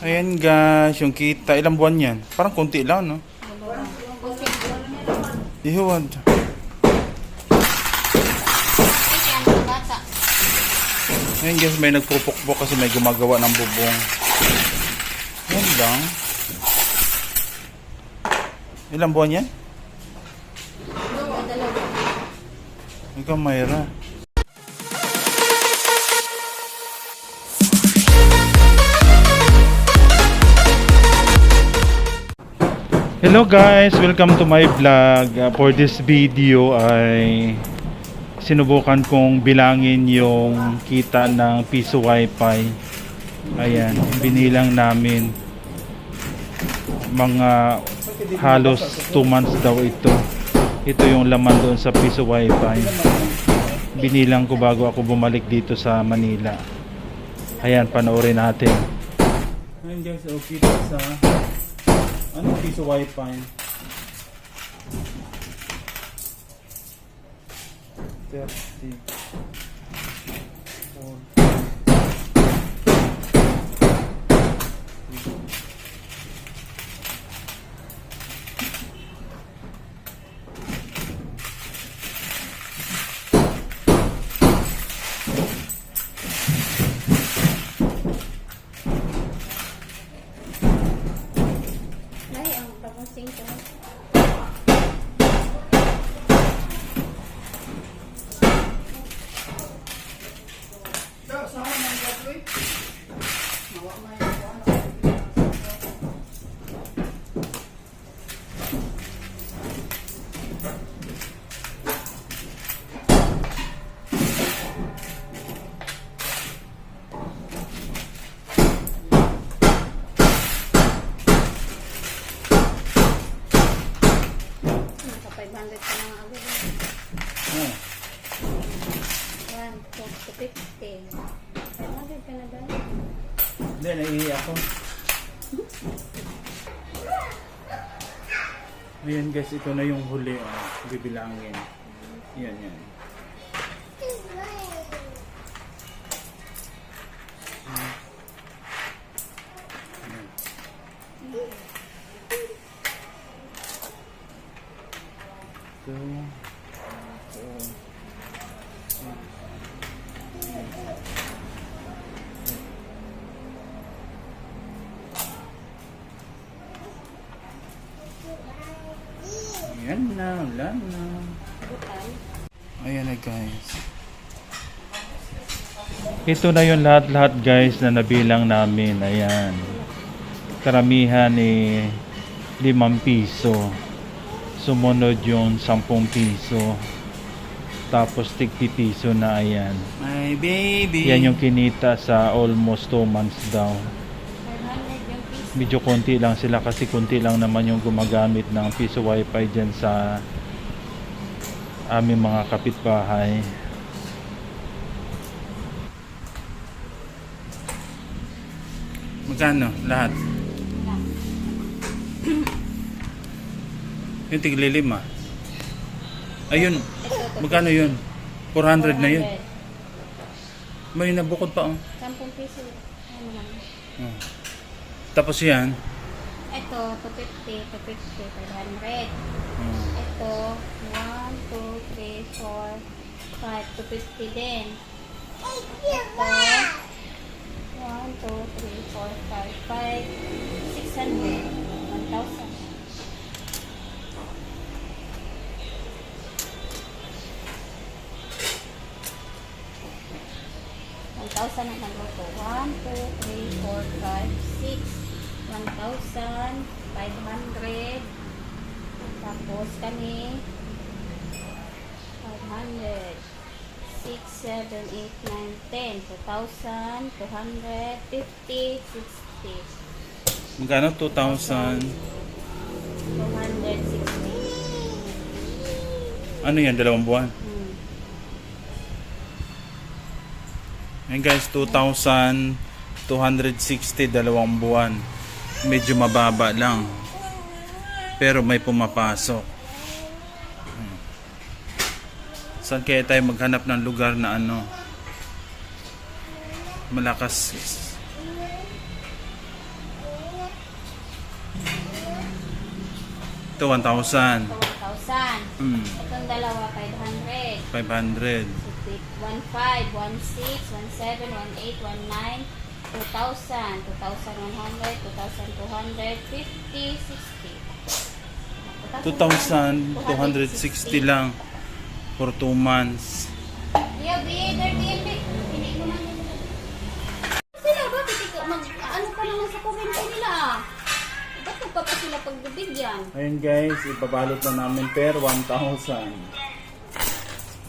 Ayan guys, yung kita. Ilang buwan yan? Parang konti lang, no? Bata. Ayan guys, may nagpupukpok kasi may gumagawa ng bubong. Yan lang. Ilang buwan yan? Ikaw, Mayra. Hello guys! Welcome to my vlog. Uh, for this video ay sinubukan kong bilangin yung kita ng piso wifi. Ayan, binilang namin mga halos 2 months daw ito. Ito yung laman doon sa piso wifi. Binilang ko bago ako bumalik dito sa Manila. Ayan, panoorin natin. Ayan guys, okay sa ano piso wifi? 30 Lahi tapos ko. Naka 500 ka na nga agad. Oh. 1, 2, 50. 500 ka na ba? Hindi, ako. Ayan guys, ito na yung huli. Oh, bibilangin. Yan, yan. Ayan na, wala na. Ayan na guys. Ito na yung lahat-lahat guys na nabilang namin. Ayan. Karamihan eh 5 piso. Sumunod yung 10 piso. Tapos tigpi piso na ayan. My baby. Yan yung kinita sa almost 2 months daw. 500 yung piso. Medyo konti lang sila kasi konti lang naman yung gumagamit ng piso wifi dyan sa aming mga kapitbahay. Magkano lahat? Yung tiglilim ah. Ayun, magkano yun? 400 na yun. 400. May nabukod pa oh. 10 piso. Ano naman? Oh. Tapos yan. Ito, 250, 250, 500. Oh. Ito, 1, 2, 3, 4, 5, 250 din. Ito, 1, 2, 3, 4, 5, 5, 600, 1,000. One thousand ang nagluto. One, two, three, four, five, six. One thousand, five hundred. Tapos kami, 500, 6, 7, 8, 9, 10, 2,000, 250, 60, Magkano? 2,000. 260. Ano yan? Dalawang buwan? Hmm. Ayan guys, 2,260 dalawang buwan medyo mababa lang. Pero may pumapasok. Hmm. saan kaya tayo maghanap ng lugar na ano? Malakas. Ito 1,000 1,000 mm. itong dalawa 500 500 1,500 1,600 1,700 1,800 1,900 2,000, 2,100, 2,200, 50, 60. 2,260 lang for 2 months. Yo, B, 30 Hindi ko man. Sila, ikaw, mag, ano pa naman sa kuwento nila? Bakit pa pa sila pagbibigyan? Ayun guys, ibabalot na namin per 1,000.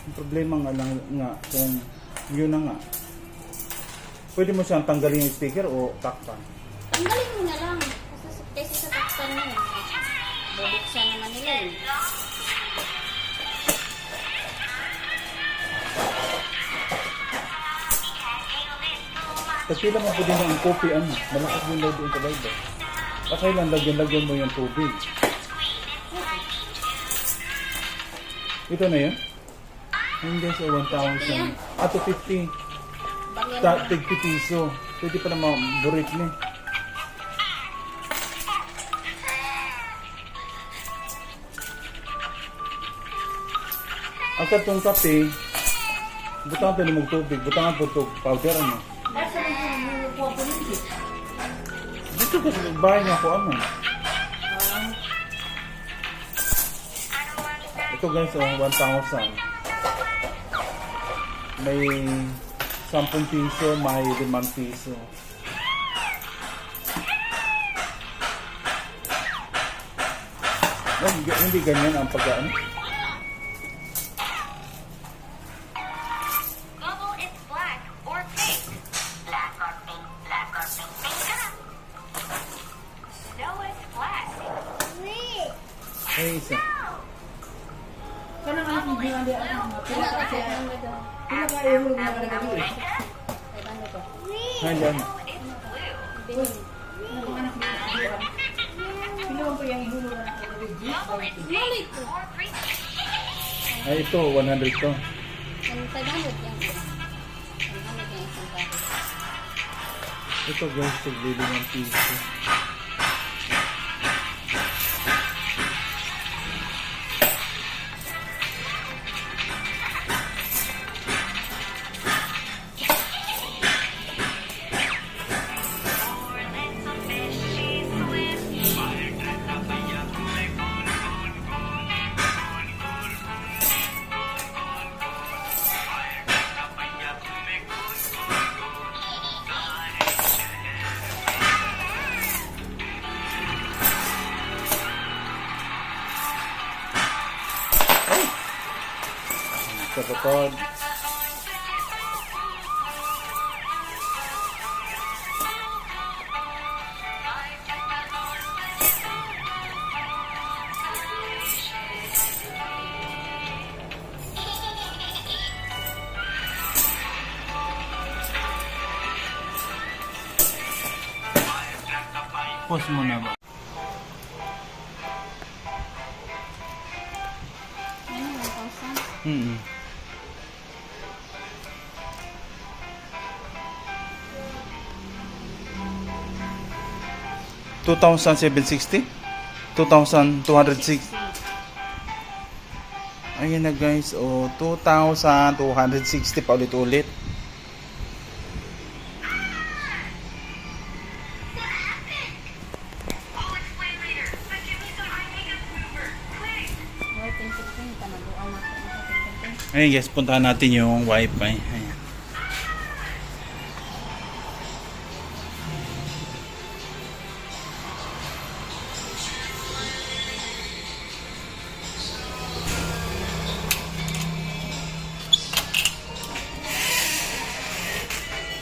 Ang problema nga lang nga kung yun na nga. Pwede mo siyang tanggalin yung sticker o takpan. Tanggalin mo na lang. Kasi kaysa sa takpan mo. Bubuksan naman nila eh. Kasi lang po din ang kopi ano, malakas yung load yung kabay ba? Kasi lang lagyan-lagyan mo yung tubig. Ito na yun? Hindi sa 1,000. Ah, 250. Ta mo. tig piso. Pwede pa naman burit ni. Agad tong kape, butangan tayo ng tubig, butangan po ito powder ano. Dito kasi bahay niya ako ano. Ito guys, oh, 1,000. May 10 piso, may 5 piso. Oh, hindi, hindi ganyan ang pagkaan. Bubble is black or pink, pink. No, it's black. Ay, isa. Wala ka ano daw. Ay, ano to? Ay, yan. Ay, ito, 100 to. Ang 500 yan. 500 yung isang kahit. Ito guys, paglili ng piso. Kapag Pause mo na ba? Ano, 2,760 2,260 ayan na guys. O oh, 2,260 pa ulit ulit Ay, yes, puntahan natin yung wifi. Ay.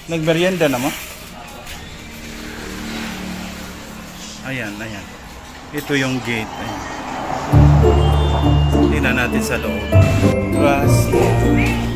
Nagmerienda naman. Ayan, ayan. Ito yung gate. Ayan. Hindi na natin sa loob. Gracias.